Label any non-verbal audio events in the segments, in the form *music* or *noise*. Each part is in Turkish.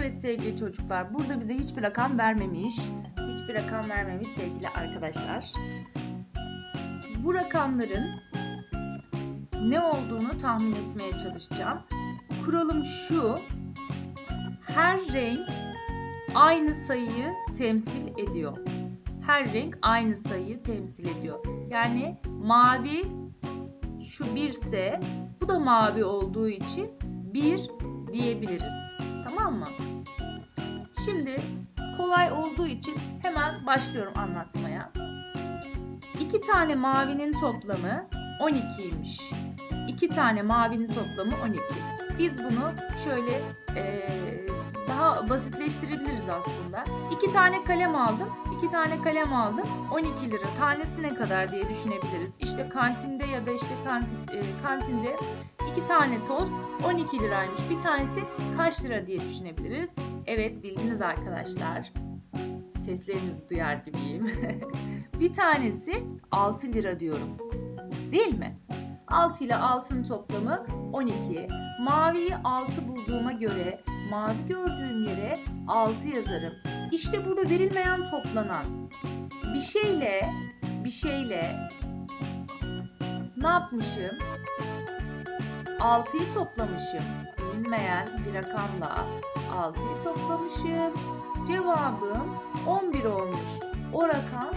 Evet sevgili çocuklar, burada bize hiçbir rakam vermemiş. Hiçbir rakam vermemiş sevgili arkadaşlar. Bu rakamların ne olduğunu tahmin etmeye çalışacağım. Kuralım şu. Her renk aynı sayıyı temsil ediyor. Her renk aynı sayıyı temsil ediyor. Yani mavi şu birse bu da mavi olduğu için bir diyebiliriz. Tamam mı? Şimdi kolay olduğu için hemen başlıyorum anlatmaya. İki tane mavinin toplamı 12'ymiş. İki tane mavinin toplamı 12. Biz bunu şöyle eee, basitleştirebiliriz aslında. İki tane kalem aldım. iki tane kalem aldım. 12 lira. Tanesi ne kadar diye düşünebiliriz. İşte kantinde ya da işte kantin, e, kantinde iki tane tost 12 liraymış. Bir tanesi kaç lira diye düşünebiliriz. Evet bildiniz arkadaşlar. Seslerinizi duyar gibiyim. *laughs* bir tanesi 6 lira diyorum. Değil mi? 6 ile 6'nın toplamı 12. Maviyi 6 bulduğuma göre mavi gördüğüm yere 6 yazarım. İşte burada verilmeyen toplanan bir şeyle bir şeyle ne yapmışım? 6'yı toplamışım. Bilinmeyen bir rakamla 6'yı toplamışım. Cevabım 11 olmuş. O rakam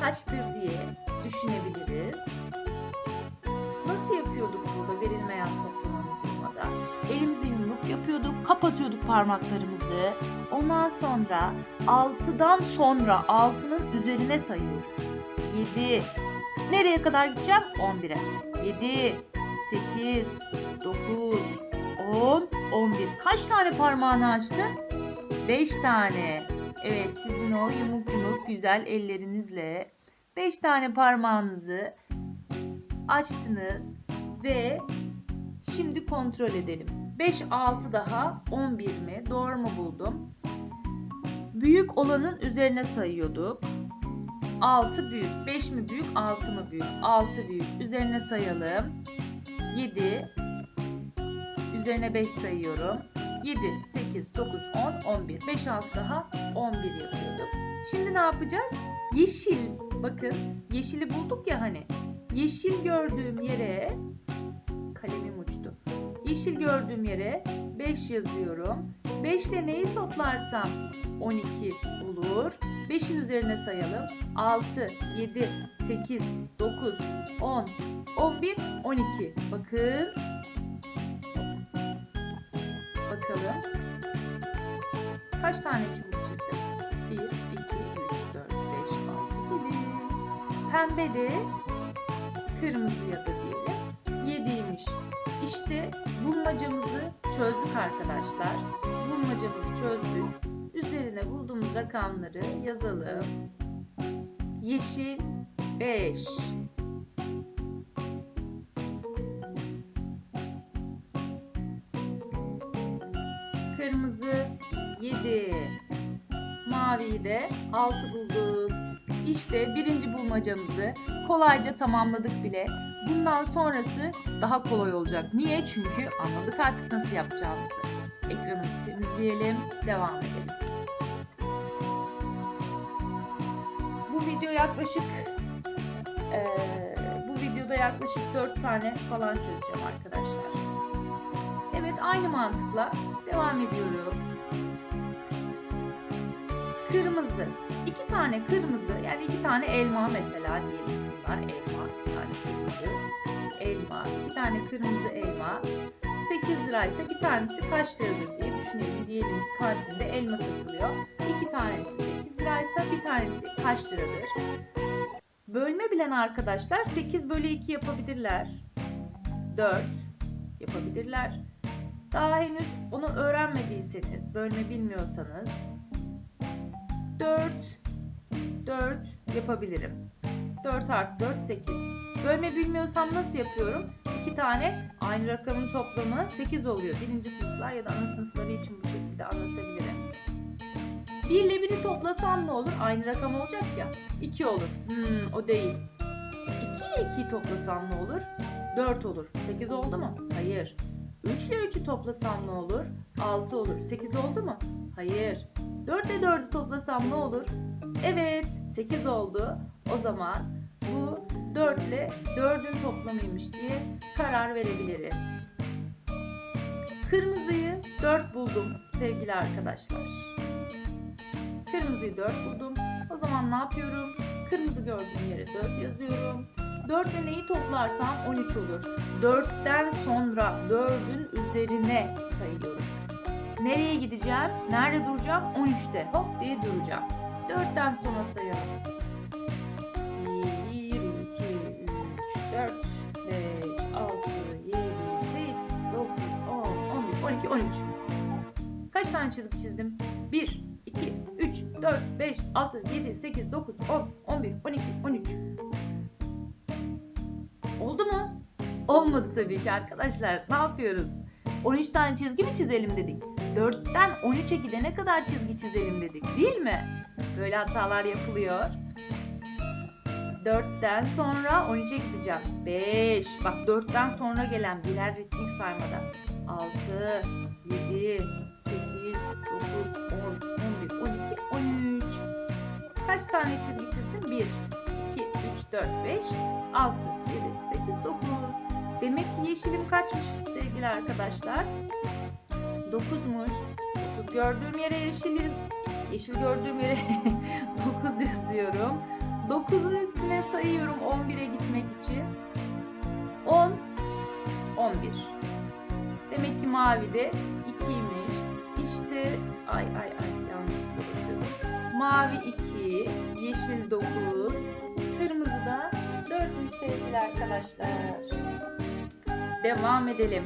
kaçtır diye düşünebiliriz. Kapatıyorduk parmaklarımızı. Ondan sonra 6'dan sonra 6'nın üzerine sayıyorduk. 7. Nereye kadar gideceğim? 11'e. 7, 8, 9, 10, 11. Kaç tane parmağını açtın? 5 tane. Evet sizin o yumuk yumuk güzel ellerinizle 5 tane parmağınızı açtınız ve şimdi kontrol edelim. 5, 6 daha 11 mi? Doğru mu buldum? Büyük olanın üzerine sayıyorduk. 6 büyük, 5 mi büyük, 6 mı büyük? 6 büyük. Üzerine sayalım. 7. Üzerine 5 sayıyorum. 7, 8, 9, 10, 11. 5, 6 daha 11 yapıyorduk. Şimdi ne yapacağız? Yeşil. Bakın yeşili bulduk ya hani. Yeşil gördüğüm yere kalemim. Yeşil gördüğüm yere 5 yazıyorum. 5 ile neyi toplarsam 12 olur. 5'in üzerine sayalım. 6, 7, 8, 9, 10, 11, 12. Bakın. Bakalım. Kaç tane çubuk çizdim? 1, 2, 3, 4, 5, 6, 7. Pembe de kırmızıya da diyelim. 7'ymiş. İşte bulmacamızı çözdük arkadaşlar. Bulmacamızı çözdük. Üzerine bulduğumuz rakamları yazalım. Yeşil 5. Kırmızı 7. Maviyi de 6 bulduk. İşte birinci bulmacamızı kolayca tamamladık bile. Bundan sonrası daha kolay olacak. Niye? Çünkü anladık artık nasıl yapacağımızı. Ekranımızı temizleyelim, devam edelim. Bu video yaklaşık eee, bu videoda yaklaşık 4 tane falan çözeceğim arkadaşlar. Evet aynı mantıkla devam ediyorum. Kırmızı. İki tane kırmızı yani iki tane elma mesela diyelim bunlar elma. iki tane kırmızı elma. iki tane kırmızı elma. 8 liraysa bir tanesi kaç liradır diye düşünelim. Diyelim ki kantinde elma satılıyor. İki tanesi 8 liraysa bir tanesi kaç liradır? Bölme bilen arkadaşlar 8 bölü 2 yapabilirler. 4 yapabilirler. Daha henüz onu öğrenmediyseniz, bölme bilmiyorsanız 4 4 yapabilirim. 4 artı 4 8. Bölme bilmiyorsam nasıl yapıyorum? İki tane aynı rakamın toplamı 8 oluyor. Birinci sınıflar ya da ana sınıfları için bu şekilde anlatabilirim. 1 ile 1'i toplasam ne olur? Aynı rakam olacak ya. 2 olur. Hmm, o değil. 2 ile 2'yi toplasam ne olur? 4 olur. 8 oldu mu? Hayır. 3 ile 3'ü toplasam ne olur? 6 olur. 8 oldu mu? Hayır. 4 ile 4'ü toplasam ne olur? Evet 8 oldu. O zaman bu 4 ile 4'ün toplamıymış diye karar verebilirim. Kırmızıyı 4 buldum sevgili arkadaşlar. Kırmızıyı 4 buldum. O zaman ne yapıyorum? Kırmızı gördüğüm yere 4 yazıyorum. 4 ile neyi toplarsam 13 olur. 4'ten sonra 4'ün üzerine sayıyorum. Nereye gideceğim? Nerede duracağım? 13'te. Hop diye duracağım. 4'ten sonra sayalım. 1, 2, 3, 4, 5, 6, 7, 8, 9, 10, 11, 12, 13. Kaç tane çizgi çizdim? 1, 2, 3, 4, 5, 6, 7, 8, 9, 10, 11, 12, 13. Oldu mu? Olmadı tabii ki arkadaşlar. Ne yapıyoruz? 13 tane çizgi mi çizelim dedik. 4'ten 13'e gidene kadar çizgi çizelim dedik değil mi? Böyle hatalar yapılıyor. 4'ten sonra 13'e gideceğim. 5. Bak 4'ten sonra gelen birer ritmik saymada. 6, 7, 8, 9, 10, 11, 12, 13. Kaç tane çizgi çizdim? 1, 2, 3, 4, 5, 6, yeşilim kaçmış sevgili arkadaşlar? 9'muş. 9 gördüğüm yere yeşilim. Yeşil gördüğüm yere 9 yazıyorum. 9'un üstüne sayıyorum 11'e gitmek için. 10, 11. Demek ki mavi de 2'ymiş. İşte ay ay ay yanlışlıkla bakıyorum. Mavi 2, yeşil 9, kırmızı da 4'müş sevgili arkadaşlar. Devam edelim.